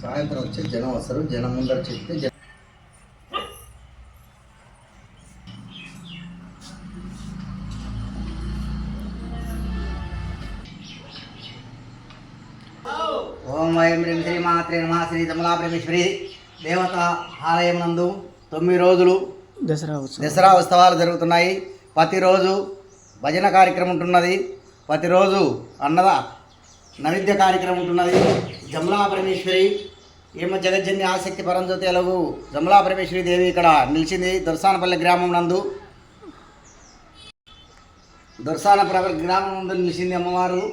సాయంత్రం వచ్చి జనం వస్తారు జనం ముందర చెప్తే ఓం హ్రీం శ్రీ మాత్రే నమ శ్రీ పరమేశ్వరి దేవత ఆలయం నందు తొమ్మిది రోజులు దసరా దసరా ఉత్సవాలు జరుగుతున్నాయి. ప్రతిరోజు భజన కార్యక్రమం ఉంటున్నది. ప్రతిరోజు అన్నద నైవేద్య కార్యక్రమం ఉంటున్నది. జమలా పరమేశ్వరి ఏమో జగజ్జన్య ఆసక్తి పరంజ్యోతి ఎలగు జమలా పరమేశ్వరి దేవి ఇక్కడ నిలిచింది. దొరసానపల్లి గ్రామం నందు. దొరసానపల్లి గ్రామం నందు నిలిచింది అమ్మవారు.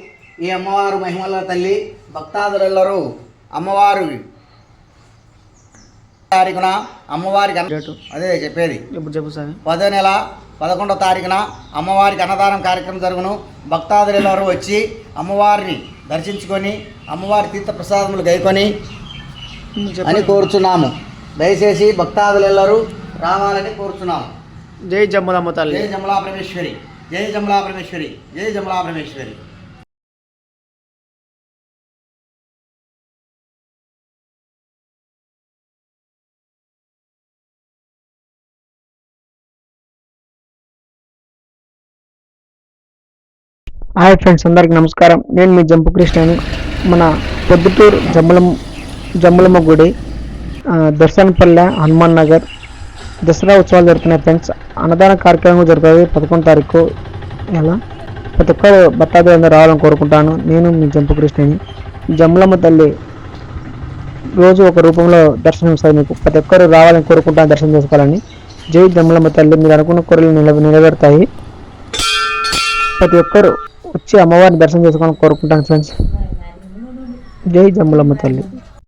ఈ అమ్మవారు మహిమల తల్లి భక్తాదులెల్లరూ అమ్మవారు తారీఖున అమ్మవారికి అదే చెప్పేది. చెప్పు సార్ పదో నెల పదకొండో తారీఖున అమ్మవారికి అన్నదానం కార్యక్రమం జరుగును. భక్తాదులెల్లరూ వచ్చి అమ్మవారిని దర్శించుకొని అమ్మవారి తీర్థ ప్రసాదములు గైకొని అని కోరుచున్నాము. దయచేసి భక్తాదులెల్లరూ రావాలని కోరుచున్నాము. జై జమ్మలమ్మ తల్లి. జై జమలా పరమేశ్వరి జై జమలా పరమేశ్వరి జై జమలా పరమేశ్వరి హాయ్ ఫ్రెండ్స్ అందరికి నమస్కారం. నేను మీ జంపు కృష్ణని. మన పొద్దుటూరు జమ్మలం జమ్మలమ్మ గుడి దర్శనపల్లె హనుమాన్ నగర్. దసరా ఉత్సవాలు జరుగుతున్నాయి ఫ్రెండ్స్. అన్నదాన కార్యక్రమం జరుగుతుంది పదకొండు తారీఖు ఎలా? ప్రతి ఒక్కరు భక్తాదులు అందరూ రావాలని కోరుకుంటాను. నేను మీ జంపు కృష్ణని. జమ్మలమ్మ తల్లి రోజు ఒక రూపంలో దర్శనం ఇస్తుంది మీకు. ప్రతి ఒక్కరు రావాలని కోరుకుంటాను దర్శనం చేసుకోవాలని. జై జమ్మలమ్మ తల్లి. మీరు అనుకున్న కోరికలు నిలబ నిలబెడతాయి. ప్రతి ఒక్కరు వచ్చి అమ్మవారిని దర్శనం చేసుకోవాలని కోరుకుంటాను ఫ్రెండ్స్ జై జమ్ములమ్మ తల్లి.